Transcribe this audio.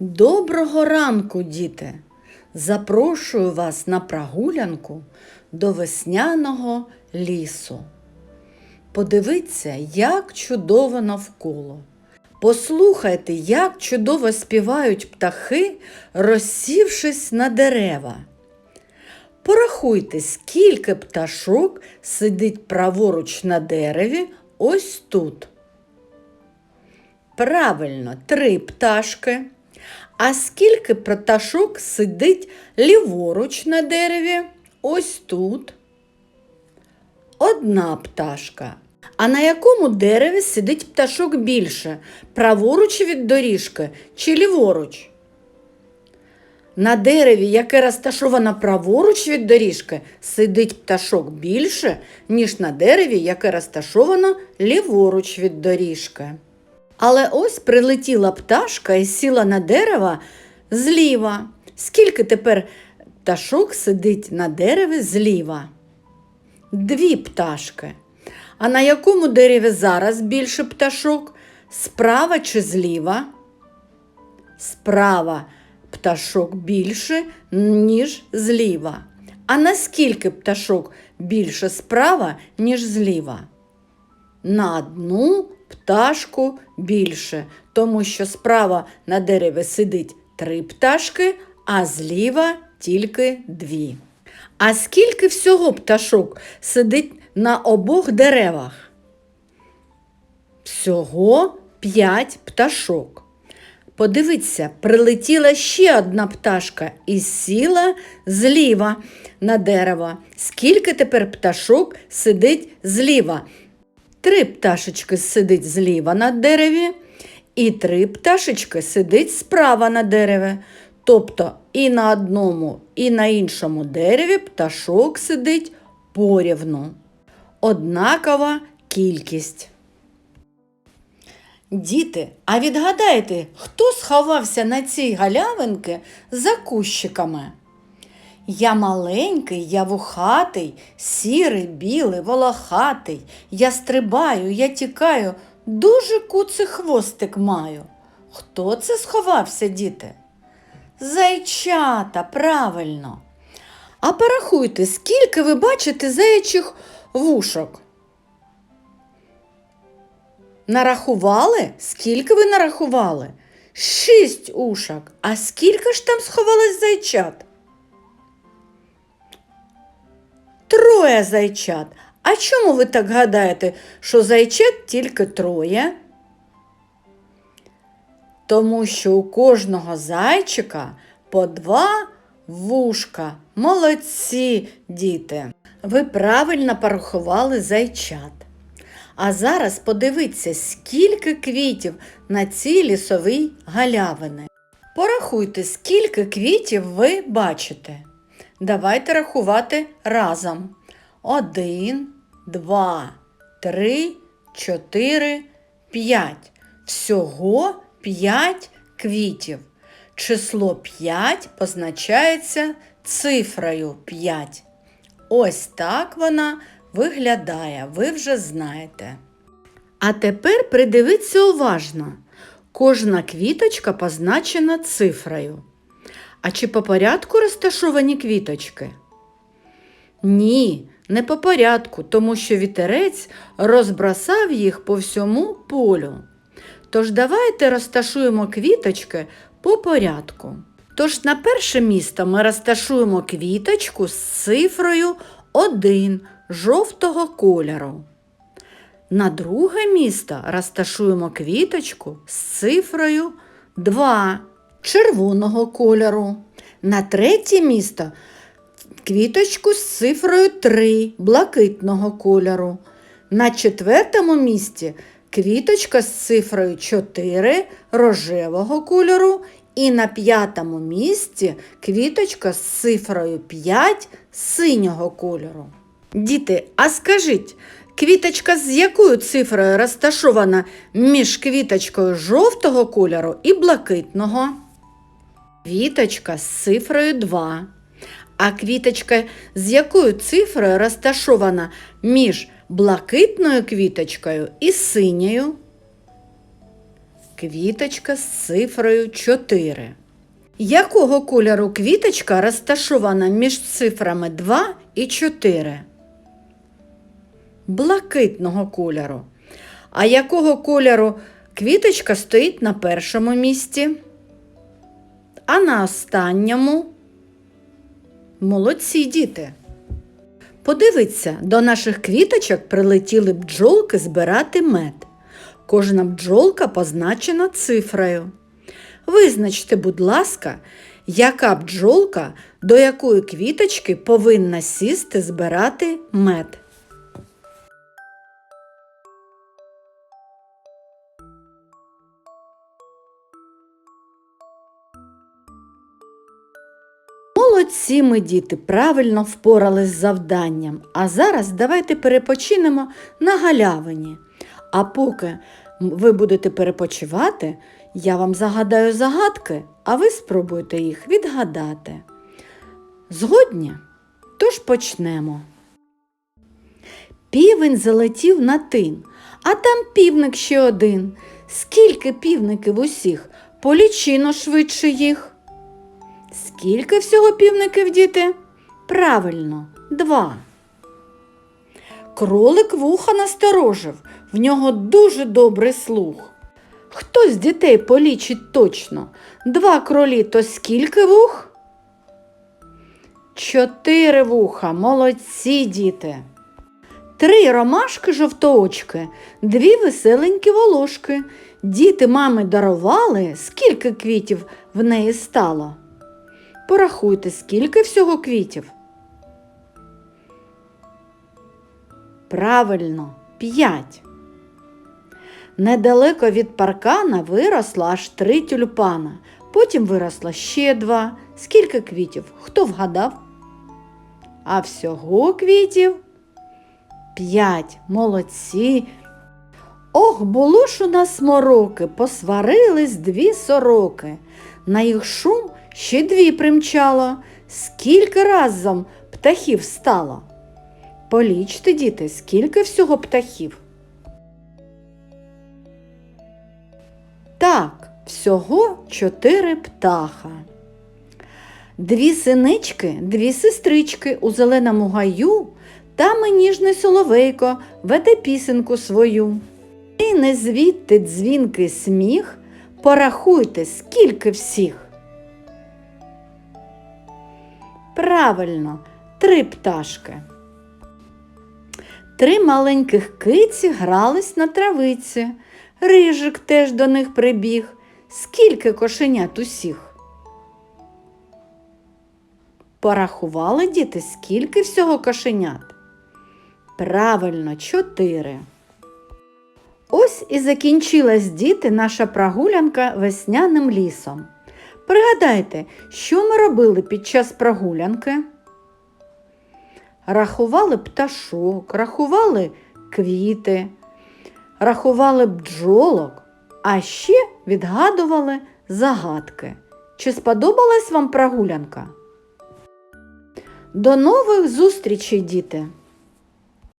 Доброго ранку, діти! Запрошую вас на прогулянку до весняного лісу. Подивіться, як чудово навколо. Послухайте, як чудово співають птахи, розсівшись на дерева. Порахуйте, скільки пташок сидить праворуч на дереві ось тут. Правильно, три пташки. А скільки пташок сидить ліворуч на дереві? Ось тут. Одна пташка. А на якому дереві сидить пташок більше? Праворуч від доріжки чи ліворуч? На дереві, яке розташовано праворуч від доріжки, сидить пташок більше, ніж на дереві, яке розташовано ліворуч від доріжки. Але ось прилетіла пташка і сіла на дерево зліва. Скільки тепер пташок сидить на дереві зліва? Дві пташки. А на якому дереві зараз більше пташок? Справа чи зліва? Справа пташок більше, ніж зліва. А наскільки пташок більше справа, ніж зліва? На одну пташку більше, тому що справа на дереві сидить три пташки, а зліва тільки дві. А скільки всього пташок сидить на обох деревах? Всього п'ять пташок. Подивіться, прилетіла ще одна пташка і сіла зліва на дерево. Скільки тепер пташок сидить зліва? Три пташечки сидить зліва на дереві, і три пташечки сидить справа на дереві. Тобто і на одному, і на іншому дереві пташок сидить порівну. Однакова кількість. Діти, а відгадайте, хто сховався на цій галявинки за кущиками? Я маленький, я вухатий, сірий, білий, волохатий. Я стрибаю, я тікаю, дуже куций хвостик маю. Хто це сховався, діти? Зайчата, правильно. А порахуйте, скільки ви бачите зайчих вушок? Нарахували? Скільки ви нарахували? Шість ушок. А скільки ж там сховалось зайчат? Троє зайчат. А чому ви так гадаєте, що зайчат тільки троє? Тому що у кожного зайчика по два вушка. Молодці, діти. Ви правильно порахували зайчат. А зараз подивіться, скільки квітів на цій лісовій галявини. Порахуйте, скільки квітів ви бачите. Давайте рахувати разом. Один, два, три, чотири, п'ять. Всього п'ять квітів. Число 5 позначається цифрою 5. Ось так вона виглядає, ви вже знаєте. А тепер придивіться уважно. Кожна квіточка позначена цифрою. А чи по порядку розташовані квіточки? Ні, не по порядку, тому що вітерець розбросав їх по всьому полю. Тож давайте розташуємо квіточки по порядку. Тож на перше місто ми розташуємо квіточку з цифрою 1 жовтого кольору. На друге місто розташуємо квіточку з цифрою 2 червоного кольору. На третє місто квіточку з цифрою 3 блакитного кольору. На четвертому місці квіточка з цифрою 4 рожевого кольору. І на п'ятому місці квіточка з цифрою 5 синього кольору. Діти, а скажіть, квіточка з якою цифрою розташована між квіточкою жовтого кольору і блакитного? Квіточка з цифрою 2. А квіточка з якою цифрою розташована між блакитною квіточкою і синьою? квіточка з цифрою 4. Якого кольору квіточка розташована між цифрами 2 і 4? Блакитного кольору. А якого кольору квіточка стоїть на першому місці? А на останньому? Молодці діти. Подивіться, до наших квіточок прилетіли бджолки збирати мед. Кожна бджолка позначена цифрою. Визначте, будь ласка, яка бджолка до якої квіточки повинна сісти збирати мед. Молодці ми, діти, правильно впорались з завданням. А зараз давайте перепочинемо на галявині. А поки ви будете перепочивати, я вам загадаю загадки, а ви спробуйте їх відгадати. Згодні? Тож почнемо. Півень залетів на тин, а там півник ще один. Скільки півників усіх? Полічино швидше їх. Скільки всього півників, діти? Правильно, два. Кролик вуха насторожив, в нього дуже добрий слух. Хто з дітей полічить точно? Два кролі то скільки вух? Чотири вуха, молодці діти. Три ромашки жовтоочки, дві веселенькі волошки. Діти мами дарували, скільки квітів в неї стало. Порахуйте, скільки всього квітів. Правильно, п'ять. Недалеко від паркана виросла аж три тюльпана. Потім виросло ще два. Скільки квітів? Хто вгадав? А всього квітів п'ять. Молодці. Ох, було ж у нас мороки, посварились дві сороки. На їх шум ще дві примчало. Скільки разом птахів стало? Полічте, діти, скільки всього птахів? Так, всього чотири птаха. Дві синички, дві сестрички у зеленому гаю, там і ніжний соловейко веде пісенку свою. І не звідти дзвінкий сміх, порахуйте, скільки всіх. Правильно, три пташки. Три маленьких киці грались на травиці. Рижик теж до них прибіг. Скільки кошенят усіх? Порахували діти, скільки всього кошенят? Правильно, чотири. Ось і закінчилась діти наша прогулянка весняним лісом. Пригадайте, що ми робили під час прогулянки? Рахували пташок, рахували квіти, рахували бджолок, а ще відгадували загадки. Чи сподобалась вам прогулянка? До нових зустрічей, діти!